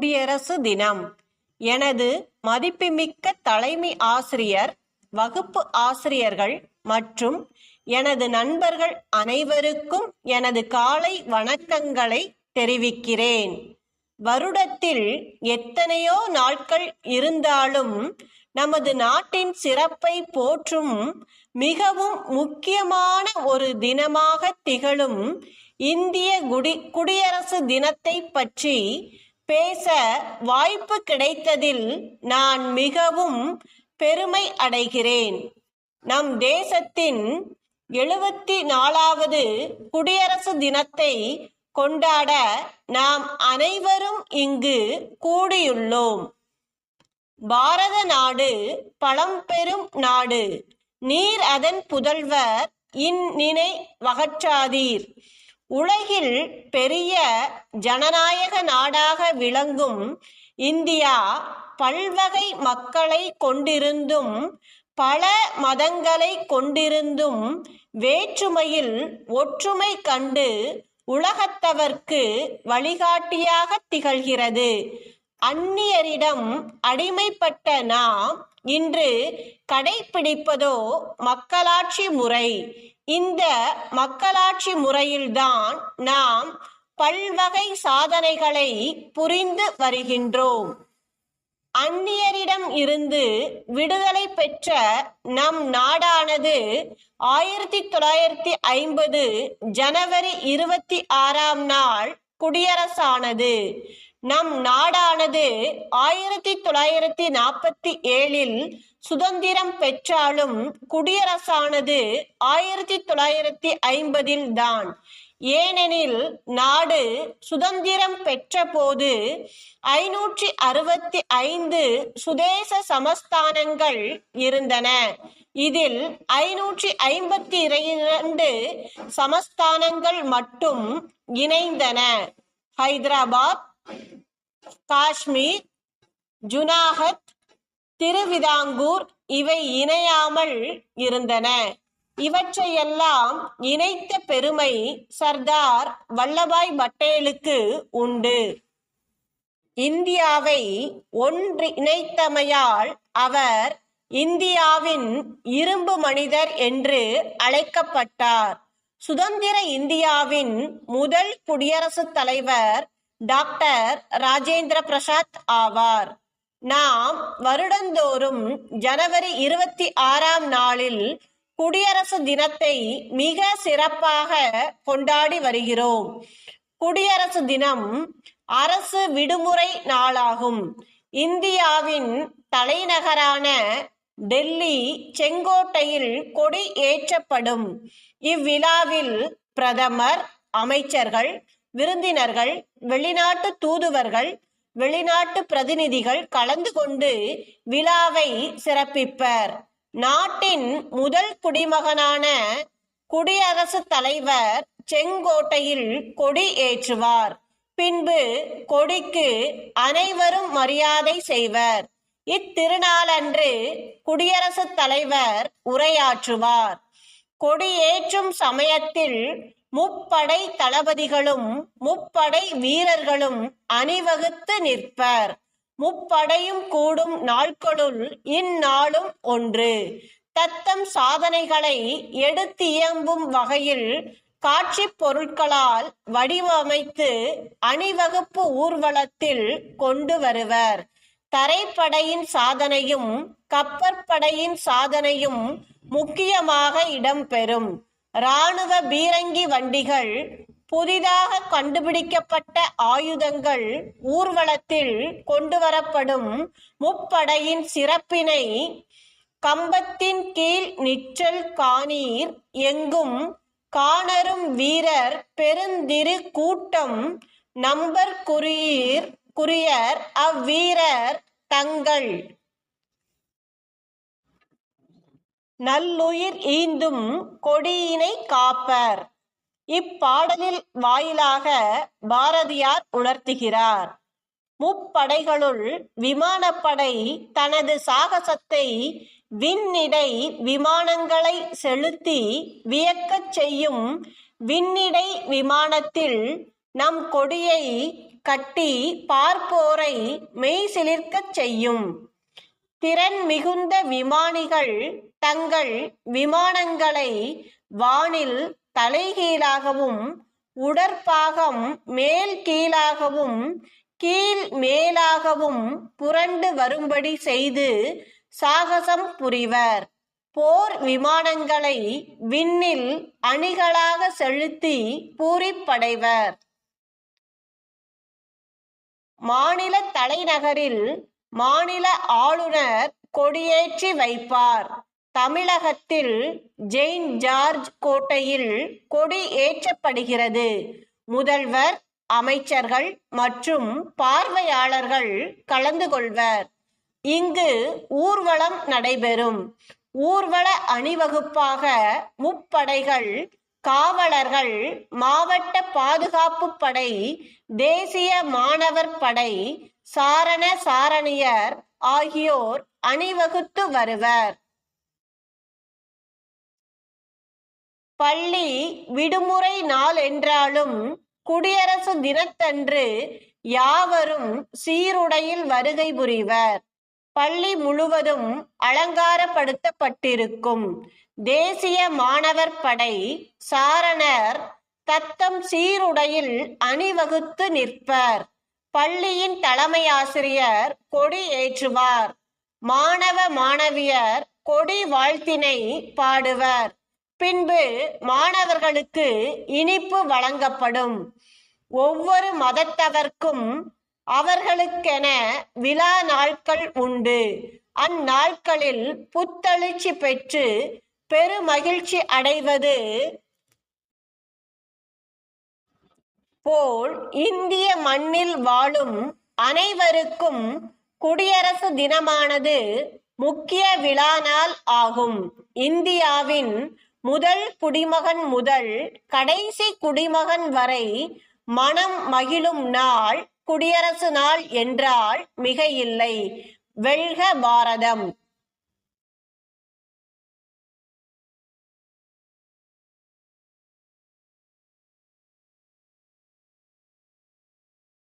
குடியரசு தினம். எனது மதிப்புமிக்க தலைமை ஆசிரியர் வகுப்பு ஆசிரியர்கள் மற்றும் எனது நண்பர்கள் அனைவருக்கும் எனது காலை வணக்கங்களை தெரிவிக்கிறேன். வருடத்தில் எத்தனையோ நாட்கள் இருந்தாலும் நமது நாட்டின் சிறப்பை போற்றும் மிகவும் முக்கியமான ஒரு தினமாக திகழும் இந்திய குடி குடியரசு தினத்தை பற்றி பேச வாய்ப்பு கிடைத்ததில் நான் மிகவும் பெருமை அடைகிறேன். நம் தேசத்தின் எழுபத்தி நாலாவது குடியரசு தினத்தை கொண்டாட நாம் அனைவரும் இங்கு கூடியுள்ளோம். பாரத நாடு பழம்பெரும் நாடு. நீர் அதன் புதல்வர் இந்நினை வகற்றாதீர். உலகில் பெரிய ஜனநாயக நாடாக விளங்கும் இந்தியா பல்வகை மக்களை கொண்டிருந்தும் பல மதங்களை கொண்டிருந்தும் வேற்றுமையில் ஒற்றுமை கண்டு உலகத்தவர்க்கு வழிகாட்டியாக திகழ்கிறது. அந்நியரிடம் அடிமைப்பட்ட நாம் இன்று கடைபிடிப்பதோ மக்களாட்சி முறை. இந்த மக்களாட்சி முறையில்தான் நாம் பல்வகை சாதனைகளை புரிந்து வருகின்றோம். அந்நியரிடம் இருந்து விடுதலை பெற்ற நம் நாடானது ஆயிரத்தி தொள்ளாயிரத்தி ஐம்பது ஜனவரி இருபத்தி ஆறாம் நாள் குடியரசானது. நம் நாடானது ஆயிரத்தி தொள்ளாயிரத்தி நாற்பத்தி ஏழில் சுதந்திரம் பெற்றாலும் குடியரசானது ஆயிரத்தி தொள்ளாயிரத்தி ஐம்பதில் தான். ஏனெனில் நாடு சுதந்திரம் பெற்றபோது ஐநூற்றி அறுபத்தி ஐந்து சுதேச சமஸ்தானங்கள் இருந்தன. இதில் ஐநூற்றி ஐம்பத்தி இரண்டு சமஸ்தானங்கள் மட்டும் இணைந்தன. ஹைதராபாத் காஷ்மீர் ஜுனாகத் திருவிதாங்கூர் இவை இணையாமல் இருந்தன. இவற்றையெல்லாம் இணைத்த பெருமை சர்தார் வல்லபாய் பட்டேலுக்கு உண்டு. இந்தியாவை ஒன்றிணைத்தமையால் அவர் இந்தியாவின் இரும்பு மனிதர் என்று அழைக்கப்பட்டார். சுதந்திர இந்தியாவின் முதல் குடியரசுத் தலைவர் டாக்டர் ராஜேந்திர பிரசாத் ஆவார். நாம் வருடந்தோறும் ஜனவரி இருபத்தி ஆறாம் நாளில் குடியரசு தினத்தை மிக சிறப்பாக கொண்டாடி வருகிறோம். குடியரசு தினம் அரசு விடுமுறை நாளாகும். இந்தியாவின் தலைநகரான டெல்லி செங்கோட்டையில் கொடி ஏற்றப்படும். இவ்விழாவில் பிரதமர் அமைச்சர்கள் விருந்தினர்கள் வெளிநாட்டு தூதுவர்கள் வெளிநாட்டு பிரதிநிதிகள் கலந்து கொண்டு விழாவை சிறப்பிப்பர். நாட்டின் முதல் குடிமகனான குடியரசுத் தலைவர் செங்கோட்டையில் கொடி ஏற்றுவார். பின்பு கொடிக்கு அனைவரும் மரியாதை செய்வர். இத்திருநாளன்று குடியரசுத் தலைவர் உரையாற்றுவார். கொடியேற்றும் சமயத்தில் முப்படை தளபதிகளும் முப்படை வீரர்களும் அணிவகுத்து நிற்பர். முப்படையும் கூடும் நாட்களுள் இந்நாளும் ஒன்று. தத்தம் சாதனைகளை எடுத்தியம்பும் வகையில் காட்சி பொருட்களால் வடிவமைத்து அணிவகுப்பு ஊர்வலத்தில் கொண்டு வருவர். தரைப்படையின் சாதனையும் கப்பற்படையின் சாதனையும் முக்கியமாக இடம்பெறும் இராணுவ பீரங்கி வண்டிகள் புதிதாக கண்டுபிடிக்கப்பட்ட ஆயுதங்கள் ஊர்வலத்தில் கொண்டுவரப்படும் முப்படையின் சிறப்பினை கம்பத்தின் கீழ் நிற்றல் காணீர் எங்கும் காணரும் வீரர் பெருந்திரு கூட்டம் நம்பர் குறியீர் குறியர் அவ்வீரர் தங்கள். நல்லுயிர் ஈந்தும் கொடியினை காப்பர். இப்பாடலில் வாயிலாக பாரதியார் உணர்த்துகிறார். முப்படைகளுள் விமானப்படை தனது சாகசத்தை விண்ணிடை விமானங்களை செலுத்தி வியக்கச் செய்யும் விண்ணிடை விமானத்தில் நம் கொடியை கட்டி பார்ப்போரை மெய்சிலிர்க்கச் செய்யும். திறன் மிகுந்த விமானிகள் தங்கள் விமானங்களை வானில் தலைகீழாகவும் உடற்பாகம் மேல் கீழாகவும் கீழ் மேலாகவும் புரண்டு வரும்படி செய்து சாகசம் புரிவர். போர் விமானங்களை விண்ணில் அணிகளாக செலுத்தி பூரிப்படைவர். மாநில தலைநகரில் மாநில ஆளுநர் கொடியேற்றி வைப்பார். தமிழகத்தில் ஜெயின் ஜார்ஜ் கோட்டையில் கொடி ஏற்றப்படுகிறது. முதல்வர் அமைச்சர்கள் மற்றும் பார்வையாளர்கள் கலந்து கொள்வர். இங்கு ஊர்வலம் நடைபெறும். ஊர்வல அணிவகுப்பாக முப்படைகள் காவலர்கள் மாவட்ட பாதுகாப்பு படை தேசிய மாணவர் படை சாரண சாரணியர் ஆகியோர் அணிவகுத்து வருவர். பள்ளி விடுமுறை நாள் என்றாலும் குடியரசு தினத்தன்று யாவரும் சீருடையில் வருகை புரிவர். பள்ளி முழுவதும் அலங்காரப்படுத்தப்பட்டிருக்கும். தேசிய மாணவர் படை சாரணர் தத்தம் சீருடையில் அணிவகுத்து நிற்பர். பள்ளியின் தலைமை ஆசிரியர் கொடி ஏற்றுவார். மாணவ மாணவியர் கொடி வாழ்த்தினை பாடுவர். பின்பு மாணவர்களுக்கு இனிப்பு வழங்கப்படும். ஒவ்வொரு மதத்தவர்க்கும் அவர்களுக்கென விழா நாட்கள் உண்டு. அந்நாட்களில் புத்தெழுச்சி பெற்று பெருமகிழ்ச்சி அடைவது போல் இந்திய மண்ணில் வாழும் அனைவருக்கும் குடியரசு தினமானது முக்கிய விழா நாள் ஆகும். இந்தியாவின் முதல் குடிமகன் முதல் கடைசி குடிமகன் வரை மனம் மகிழும் நாள் குடியரசு நாள் என்றால் மிக இல்லை வெல்க பாரதம்.